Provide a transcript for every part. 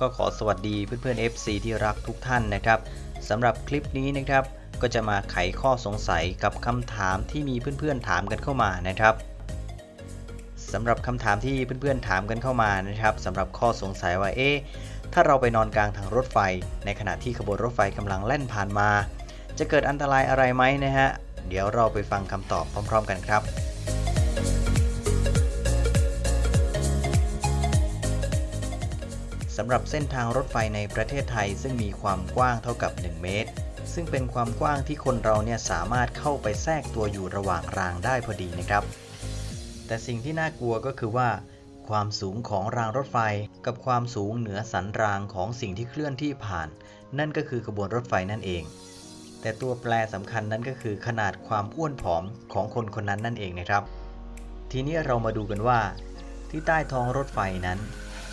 ก็ขอสวัสดีเพื่อนๆ FC ที่รักทุกท่านนะครับสำหรับคลิปนี้นะครับก็จะมาไขข้อสงสัยกับคำถามที่มีเพื่อนๆถามกันเข้ามานะครับสำหรับคำถามที่เพื่อนๆถามกันเข้ามานะครับสำหรับข้อสงสัยว่าเอ๊ะถ้าเราไปนอนกลางทางรถไฟ ในขณะที่ขบวนรถไฟกำลังแล่นผ่านมา จะเกิดอันตรายอะไรไหมนะฮะเดี๋ยวเราไปฟังคำตอบพร้อม ๆ กันครับ สำหรับเส้นทางรถไฟในประเทศไทยซึ่งมีความกว้างเท่ากับ 1 เมตร ซึ่งเป็นความกว้างที่คนเราเนี่ยสามารถเข้าไปแทรกตัวอยู่ระหว่างรางได้พอดีนะครับ แต่สิ่งที่น่ากลัวก็คือว่า ความสูงของรางรถไฟกับความสูงเหนือสันรางของสิ่งที่เคลื่อนที่ผ่าน นั่นก็คือขบวนรถไฟนั่นเอง แต่ตัวแปรสำคัญนั้นก็คือขนาดความอ้วนผอมของคนคนนั้นนั่นเองนะครับ ทีนี้เรามาดูกันว่า ที่ใต้ท้องรถไฟนั้น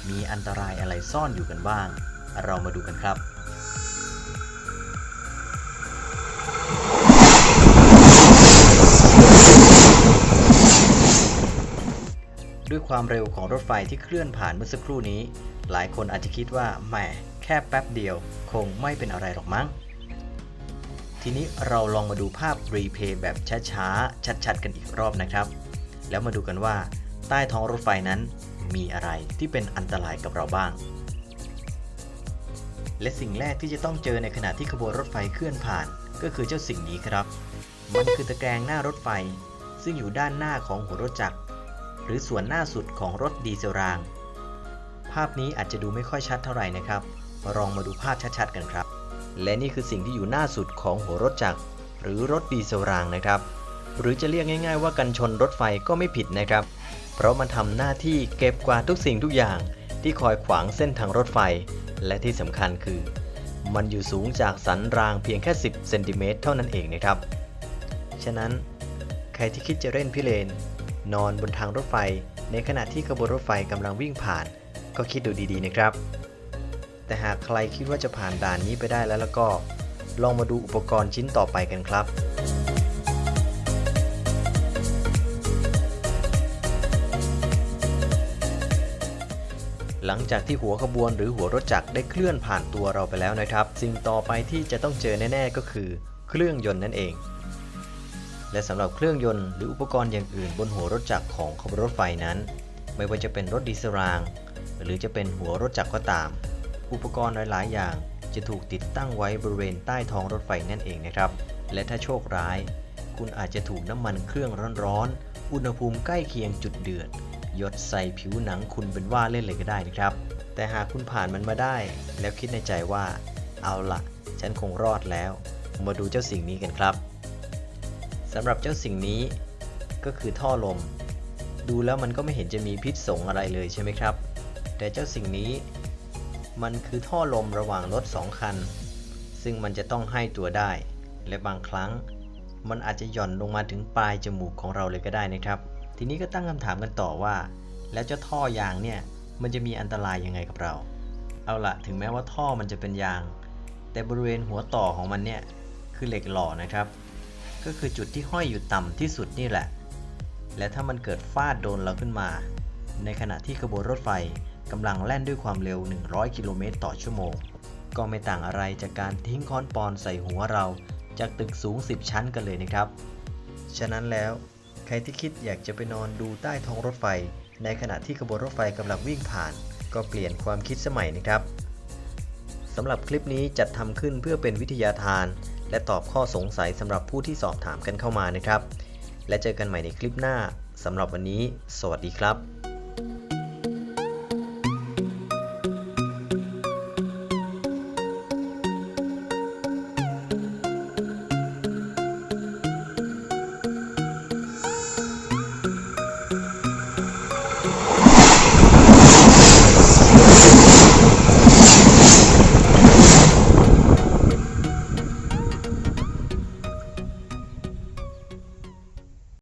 มีอันตรายอะไรซ่อนอยู่กันบ้าง เรามาดูกันครับด้วยความเร็วของรถไฟที่เคลื่อนผ่านเมื่อสักครู่นี้ หลายคนอาจจะคิดว่าแหมแค่แป๊บเดียว คงไม่เป็นอะไรหรอกมั้ง ทีนี้เราลองมาดูภาพรีเพย์แบบช้าๆ ชัดๆ กันอีกรอบนะครับ แล้วมาดูกันว่า ใต้ท้องรถไฟนั้น มีอะไรที่เป็นอันตรายกับเราบ้าง และสิ่งแรกที่จะต้องเจอในขณะที่ขบวนรถไฟเคลื่อนผ่าน ก็คือเจ้าสิ่งนี้ครับ มันคือตะแกรงหน้ารถไฟ ซึ่งอยู่ด้านหน้าของหัวรถจักร หรือส่วนหน้าสุดของรถดีเซลราง ภาพนี้อาจจะดูไม่ค่อยชัดเท่าไหร่นะครับลองมาดูภาพชัดๆกันครับ และนี่คือสิ่งที่อยู่หน้าสุดของหัวรถจักร หรือรถดีเซลรางนะครับ หรือจะเรียกง่าย ๆ ว่ากันชนรถไฟก็ไม่ผิดนะครับ เพราะมันทำหน้าที่เก็บกวาดทุกสิ่งทุกอย่างที่คอยขวางเส้นทางรถไฟ และที่สำคัญคือ มันอยู่สูงจากสันรางเพียงแค่ 10 เซนติเมตรเท่านั้นเองนะครับ ฉะนั้นใครที่คิดจะเล่นพิเรน นอนบนทางรถไฟ ในขณะที่ขบวนรถไฟกำลังวิ่งผ่าน ก็คิดดูดีๆนะครับ แต่หากใครคิดว่าจะผ่านด่านนี้ไปได้แล้วแล้วก็ ลองมาดูอุปกรณ์ชิ้นต่อไปกันครับ หลังจากที่หัวขบวนหรือหัวรถจักรได้เคลื่อนผ่านตัวเราไปแล้วนะครับ สิ่งต่อไปที่จะต้องเจอแน่ๆก็คือ เครื่องยนต์นั่นเอง และสำหรับเครื่องยนต์หรืออุปกรณ์อย่างอื่นบนหัวรถจักรของขบวนรถไฟนั้น ไม่ว่าจะเป็นรถดีเซลราง หรือจะเป็นหัวรถจักรก็ตาม อุปกรณ์หลายๆ อย่างจะถูกติดตั้งไว้บริเวณใต้ท้องรถไฟนั่นเองนะครับ และถ้าโชคร้าย คุณอาจจะถูกน้ำมันเครื่องร้อนๆ อุณหภูมิใกล้เคียงจุดเดือด หยดใส่ผิวหนังคุณเป็นว่าเล่นเลยก็ได้นะครับ แต่หากคุณผ่านมันมาได้ แล้วคิดในใจว่า เอาละฉันคงรอดแล้ว มาดูเจ้าสิ่งนี้กันครับสำหรับเจ้าสิ่งนี้ก็คือท่อลม ดูแล้วมันก็ไม่เห็นจะมีพิษสงอะไรเลยใช่ไหมครับ แต่เจ้าสิ่งนี้มันคือท่อลมระหว่างรถสองคัน ซึ่งมันจะต้องให้ตัวได้ และบางครั้ง มันอาจจะหย่อนลงมาถึงปลายจมูกของเราเลยก็ได้นะครับ ทีนี้ก็ตั้งคำถามกันต่อว่า แล้วเจ้าท่อยางเนี่ยมันจะมีอันตรายยังไงกับเรา เอาละถึงแม้ว่าท่อมันจะเป็นยาง แต่บริเวณหัวต่อของมันเนี่ยคือเหล็กหล่อนะครับ ก็คือจุดที่ห้อยอยู่ต่ำที่สุดนี่แหละ และถ้ามันเกิดฟาดโดนเราขึ้นมา ในขณะที่ขบวนรถไฟกำลังแล่นด้วยความเร็ว 100 กิโลเมตรต่อชั่วโมง ก็ไม่ต่างอะไรจากการทิ้งค้อนปอนใส่หัวเราจากตึกสูง 10 ชั้นกันเลยนะครับ ฉะนั้นแล้ว รที่คิดอยากจะไปนอนดูใต้ท้องรถไฟ ในขณะที่ขบวนรถไฟกำลังวิ่งผ่าน ก็เปลี่ยนความคิดสมัยนะครับสำหรับคลิปนี้จัดทำขึ้นเพื่อเป็นวิทยาทาน และตอบข้อสงสัยสำหรับผู้ที่สอบถามกันเข้ามานะครับ และเจอกันใหม่ในคลิปหน้าสำหรับวันนี้ สวัสดีครับ